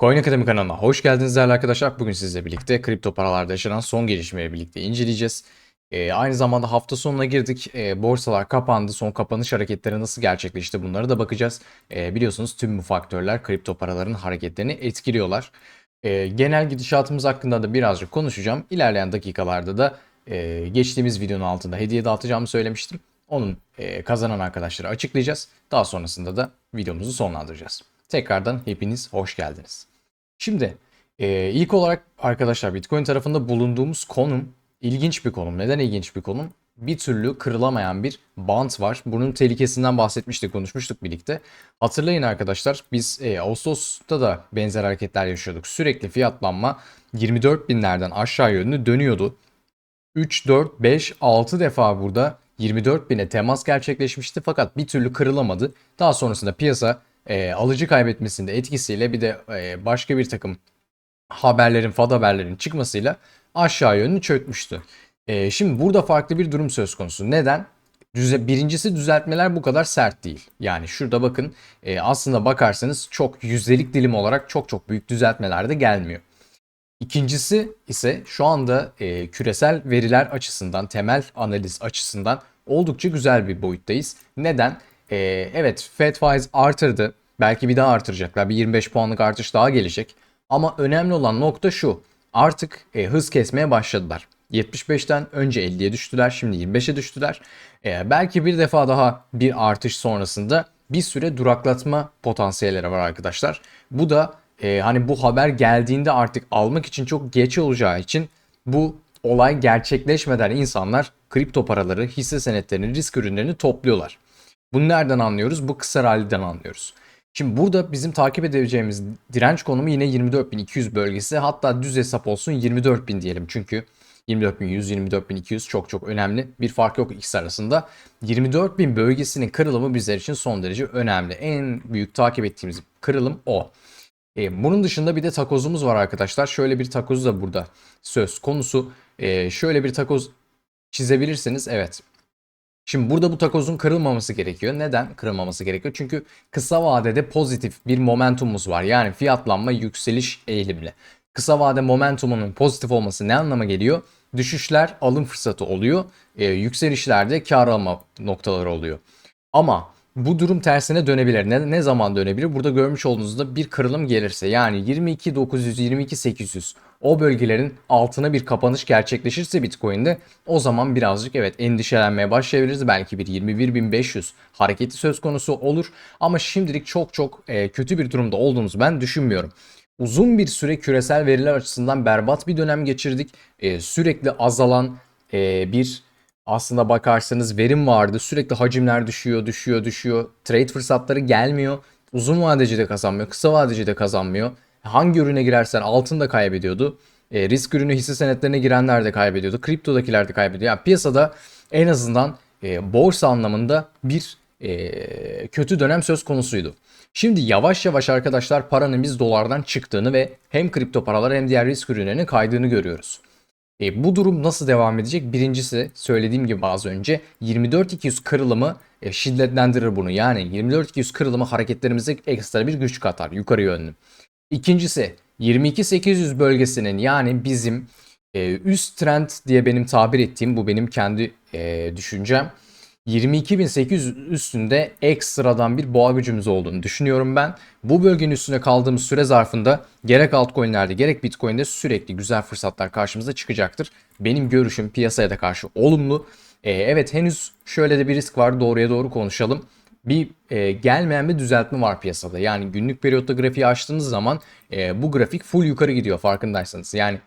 Coin Akademi kanalına hoş geldiniz değerli arkadaşlar. Bugün sizle birlikte kripto paralarda yaşanan son gelişmeleri birlikte inceleyeceğiz. Ee, aynı zamanda hafta sonuna girdik. Ee, borsalar kapandı. Son kapanış hareketleri nasıl gerçekleşti bunlara da bakacağız. Ee, biliyorsunuz tüm bu faktörler kripto paraların hareketlerini etkiliyorlar. Ee, genel gidişatımız hakkında da birazcık konuşacağım. İlerleyen dakikalarda da e, geçtiğimiz videonun altında hediye dağıtacağımı söylemiştim. Onun e, kazanan arkadaşları açıklayacağız. Daha sonrasında da videomuzu sonlandıracağız. Tekrardan hepiniz hoş geldiniz. Şimdi e, ilk olarak arkadaşlar Bitcoin tarafında bulunduğumuz konum ilginç bir konum. Neden ilginç bir konum? Bir türlü kırılamayan bir bant var. Bunun tehlikesinden bahsetmiştik, konuşmuştuk birlikte. Hatırlayın arkadaşlar biz e, Ağustos'ta da benzer hareketler yaşıyorduk. Sürekli fiyatlanma 24 binlerden aşağı yönlü dönüyordu. 3, 4, 5, 6 defa burada 24 bine temas gerçekleşmişti fakat bir türlü kırılamadı. Daha sonrasında piyasa e, alıcı kaybetmesinde etkisiyle bir de e, başka bir takım haberlerin, FAD haberlerin çıkmasıyla aşağı yönlü çökmüştü. E, şimdi burada farklı bir durum söz konusu. Neden? Düze, birincisi düzeltmeler bu kadar sert değil. Yani şurada bakın e, aslında bakarsanız çok yüzdelik dilim olarak çok çok büyük düzeltmeler de gelmiyor. İkincisi ise şu anda e, küresel veriler açısından, temel analiz açısından oldukça güzel bir boyuttayız. Neden? E, evet Fed faiz artırdı. Belki bir daha artıracaklar. Bir 25 puanlık artış daha gelecek. Ama önemli olan nokta şu. Artık e, hız kesmeye başladılar. 75'ten önce 50'ye düştüler. Şimdi 25'e düştüler. E, belki bir defa daha bir artış sonrasında bir süre duraklatma potansiyelleri var arkadaşlar. Bu da e, hani bu haber geldiğinde artık almak için çok geç olacağı için bu olay gerçekleşmeden insanlar kripto paraları, hisse senetlerini, risk ürünlerini topluyorlar. Bunu nereden anlıyoruz? Bu kısa ralliden anlıyoruz. Şimdi burada bizim takip edebileceğimiz direnç konumu yine 24.200 bölgesi. Hatta düz hesap olsun 24.000 diyelim. Çünkü 24.100, 24.200 çok çok önemli. Bir fark yok ikisi arasında. 24.000 bölgesinin kırılımı bizler için son derece önemli. En büyük takip ettiğimiz kırılım o. E, bunun dışında bir de takozumuz var arkadaşlar. Şöyle bir takoz da burada söz konusu. E, şöyle bir takoz çizebilirsiniz. Evet. Şimdi burada bu takozun kırılmaması gerekiyor. Neden kırılmaması gerekiyor? Çünkü kısa vadede pozitif bir momentumumuz var. Yani fiyatlanma yükseliş eğilimli. Kısa vade momentumunun pozitif olması ne anlama geliyor? Düşüşler alım fırsatı oluyor. E, yükselişlerde kar alma noktaları oluyor. Ama bu durum tersine dönebilir. Ne, ne zaman dönebilir? Burada görmüş olduğunuzda bir kırılım gelirse yani 22.900, 22.800 o bölgelerin altına bir kapanış gerçekleşirse Bitcoin'de o zaman birazcık evet endişelenmeye başlayabiliriz. Belki bir 21.500 hareketi söz konusu olur. Ama şimdilik çok çok e, kötü bir durumda olduğumuzu ben düşünmüyorum. Uzun bir süre küresel veriler açısından berbat bir dönem geçirdik. E, sürekli azalan e, bir aslında bakarsanız verim vardı. Sürekli hacimler düşüyor, düşüyor, düşüyor. Trade fırsatları gelmiyor. Uzun vadeci de kazanmıyor, kısa vadeci de kazanmıyor. Hangi ürüne girersen altın da kaybediyordu. E, risk ürünü hisse senetlerine girenler de kaybediyordu. Kriptodakiler de kaybediyor. Yani piyasada en azından e, borsa anlamında bir e, kötü dönem söz konusuydu. Şimdi yavaş yavaş arkadaşlar paranın biz dolardan çıktığını ve hem kripto paralar hem diğer risk ürünlerinin kaydığını görüyoruz. E, bu durum nasıl devam edecek? Birincisi söylediğim gibi az önce 24.200 kırılımı e, şiddetlendirir bunu. Yani 24.200 kırılımı hareketlerimize ekstra bir güç katar yukarı yönlü. İkincisi 22.800 bölgesinin yani bizim e, üst trend diye benim tabir ettiğim bu benim kendi e, düşüncem. 22.800 üstünde ekstradan bir boğa gücümüz olduğunu düşünüyorum ben. Bu bölgenin üstünde kaldığımız süre zarfında gerek altcoin'lerde gerek bitcoin'de sürekli güzel fırsatlar karşımıza çıkacaktır. Benim görüşüm piyasaya da karşı olumlu. Ee, evet henüz şöyle de bir risk var doğruya doğru konuşalım. Bir e, gelmeyen bir düzeltme var piyasada. Yani günlük periyotta grafiği açtığınız zaman e, bu grafik full yukarı gidiyor farkındaysanız. Yani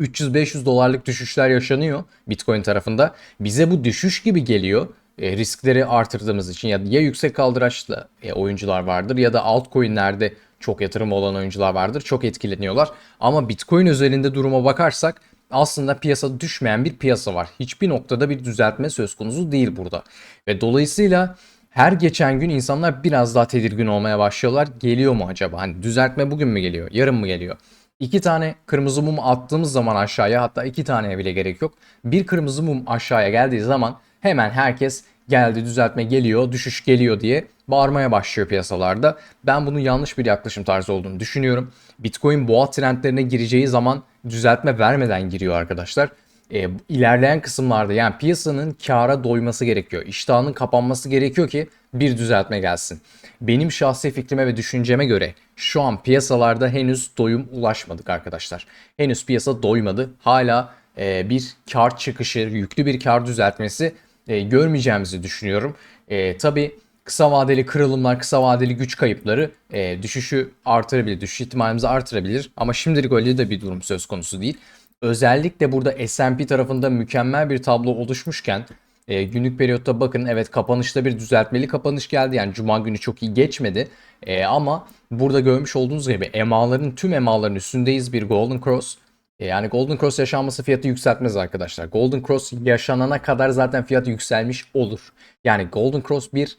300-500 dolarlık düşüşler yaşanıyor Bitcoin tarafında. Bize bu düşüş gibi geliyor. E, riskleri artırdığımız için ya, ya yüksek kaldıraçlı e, oyuncular vardır ya da altcoin'lerde çok yatırım olan oyuncular vardır. Çok etkileniyorlar. Ama Bitcoin özelinde duruma bakarsak aslında piyasa düşmeyen bir piyasa var. Hiçbir noktada bir düzeltme söz konusu değil burada. Ve dolayısıyla her geçen gün insanlar biraz daha tedirgin olmaya başlıyorlar. Geliyor mu acaba? Hani düzeltme bugün mü geliyor? Yarın mı geliyor? İki tane kırmızı mum attığımız zaman aşağıya hatta iki taneye bile gerek yok. Bir kırmızı mum aşağıya geldiği zaman hemen herkes geldi düzeltme geliyor, düşüş geliyor diye bağırmaya başlıyor piyasalarda. Ben bunun yanlış bir yaklaşım tarzı olduğunu düşünüyorum. Bitcoin boğa trendlerine gireceği zaman düzeltme vermeden giriyor arkadaşlar. E, ilerleyen kısımlarda yani piyasanın kâra doyması gerekiyor. İştahının kapanması gerekiyor ki bir düzeltme gelsin. Benim şahsi fikrime ve düşünceme göre şu an piyasalarda henüz doyum ulaşmadık arkadaşlar. Henüz piyasa doymadı. Hala e, bir kar çıkışı, yüklü bir kar düzeltmesi e, görmeyeceğimizi düşünüyorum. E, tabii kısa vadeli kırılımlar, kısa vadeli güç kayıpları e, düşüşü artırabilir, düşüş ihtimalimizi artırabilir. Ama şimdilik öyle de bir durum söz konusu değil. Özellikle burada S&P tarafında mükemmel bir tablo oluşmuşken e, günlük periyotta bakın evet kapanışta bir düzeltmeli kapanış geldi. Yani cuma günü çok iyi geçmedi. E, ama burada görmüş olduğunuz gibi EMA'ların tüm EMA'ların üstündeyiz bir Golden Cross. E, yani Golden Cross yaşanması fiyatı yükseltmez arkadaşlar. Golden Cross yaşanana kadar zaten fiyatı yükselmiş olur. Yani Golden Cross bir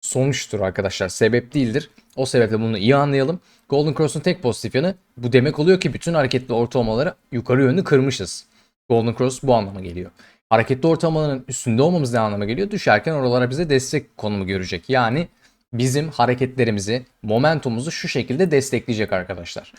sonuçtur arkadaşlar. Sebep değildir. O sebeple bunu iyi anlayalım. Golden Cross'un tek pozitif yanı bu demek oluyor ki bütün hareketli ortalamaları yukarı yönlü kırmışız. Golden Cross bu anlama geliyor. Hareketli ortalamaların üstünde olmamız ne anlama geliyor? Düşerken oralara bize destek konumu görecek. Yani bizim hareketlerimizi, momentumumuzu şu şekilde destekleyecek arkadaşlar.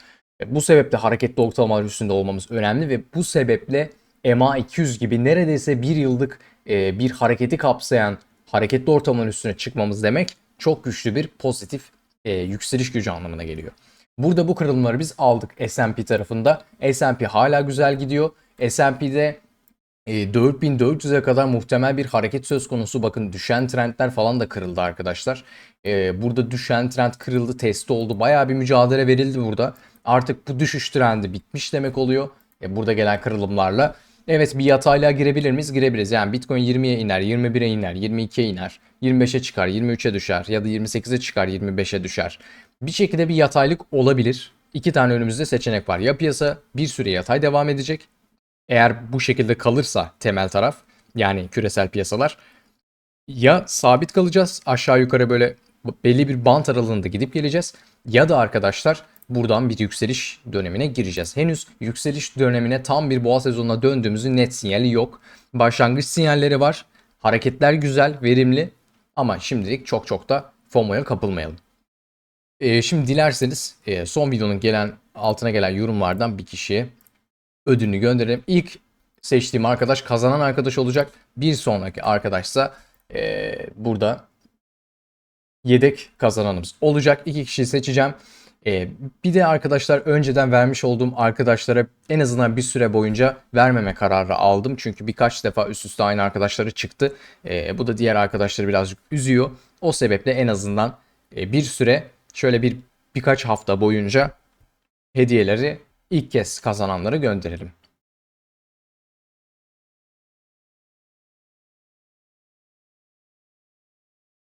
Bu sebeple hareketli ortalamalar üstünde olmamız önemli ve bu sebeple EMA 200 gibi neredeyse bir yıllık e, bir hareketi kapsayan hareketli ortamın üstüne çıkmamız demek çok güçlü bir pozitif e, yükseliş gücü anlamına geliyor. Burada bu kırılımları biz aldık S&P tarafında. S&P hala güzel gidiyor. S&P'de e, 4400'e kadar muhtemel bir hareket söz konusu. Bakın düşen trendler falan da kırıldı arkadaşlar. E, burada düşen trend kırıldı, testi oldu. Bayağı bir mücadele verildi burada. Artık bu düşüş trendi bitmiş demek oluyor. E, burada gelen kırılımlarla. Evet bir yataylığa girebilir miyiz? Girebiliriz. Yani Bitcoin 20'ye iner, 21'e iner, 22'ye iner, 25'e çıkar, 23'e düşer ya da 28'e çıkar, 25'e düşer. Bir şekilde bir yataylık olabilir. İki tane önümüzde seçenek var. Ya piyasa bir süre yatay devam edecek. Eğer bu şekilde kalırsa temel taraf yani küresel piyasalar ya sabit kalacağız aşağı yukarı böyle belli bir bant aralığında gidip geleceğiz ya da arkadaşlar buradan bir yükseliş dönemine gireceğiz. Henüz yükseliş dönemine tam bir boğa sezonuna döndüğümüzün net sinyali yok. Başlangıç sinyalleri var. Hareketler güzel, verimli ama şimdilik çok çok da FOMO'ya kapılmayalım. Ee, şimdi dilerseniz e, son videonun gelen altına gelen yorumlardan bir kişiye ödülünü gönderelim. İlk seçtiğim arkadaş kazanan arkadaş olacak. Bir sonraki arkadaşsa e, burada yedek kazananımız olacak. İki kişiyi seçeceğim. Ee, bir de arkadaşlar önceden vermiş olduğum arkadaşlara en azından bir süre boyunca vermeme kararı aldım. Çünkü birkaç defa üst üste aynı arkadaşları çıktı. Ee, bu da diğer arkadaşları birazcık üzüyor. O sebeple en azından e, bir süre şöyle bir birkaç hafta boyunca hediyeleri ilk kez kazananlara gönderelim.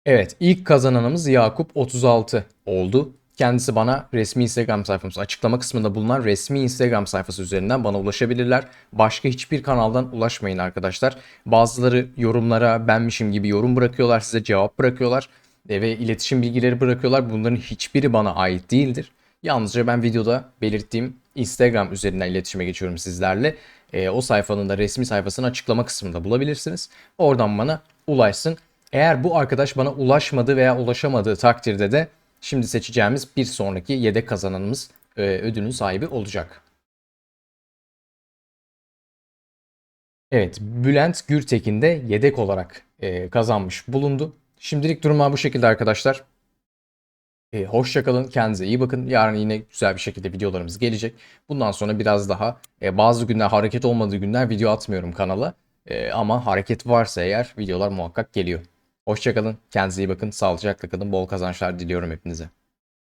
Evet ilk kazananımız Yakup 36 oldu. Kendisi bana resmi Instagram sayfamız açıklama kısmında bulunan resmi Instagram sayfası üzerinden bana ulaşabilirler. Başka hiçbir kanaldan ulaşmayın arkadaşlar. Bazıları yorumlara benmişim gibi yorum bırakıyorlar size cevap bırakıyorlar e, ve iletişim bilgileri bırakıyorlar. Bunların hiçbiri bana ait değildir. Yalnızca ben videoda belirttiğim Instagram üzerinden iletişime geçiyorum sizlerle. E, o sayfanın da resmi sayfasını açıklama kısmında bulabilirsiniz. Oradan bana ulaşsın. Eğer bu arkadaş bana ulaşmadı veya ulaşamadığı takdirde de Şimdi seçeceğimiz bir sonraki yedek kazananımız e, ödülün sahibi olacak. Evet, Bülent Gürtekin de yedek olarak e, kazanmış bulundu. Şimdilik durumlar bu şekilde arkadaşlar. E, hoşçakalın, kendinize iyi bakın. Yarın yine güzel bir şekilde videolarımız gelecek. Bundan sonra biraz daha bazı günler hareket olmadığı günler video atmıyorum kanala. Ama hareket varsa eğer videolar muhakkak geliyor. Hoşçakalın. Kendinize iyi bakın. Sağlıcakla kalın. Bol kazançlar diliyorum hepinize.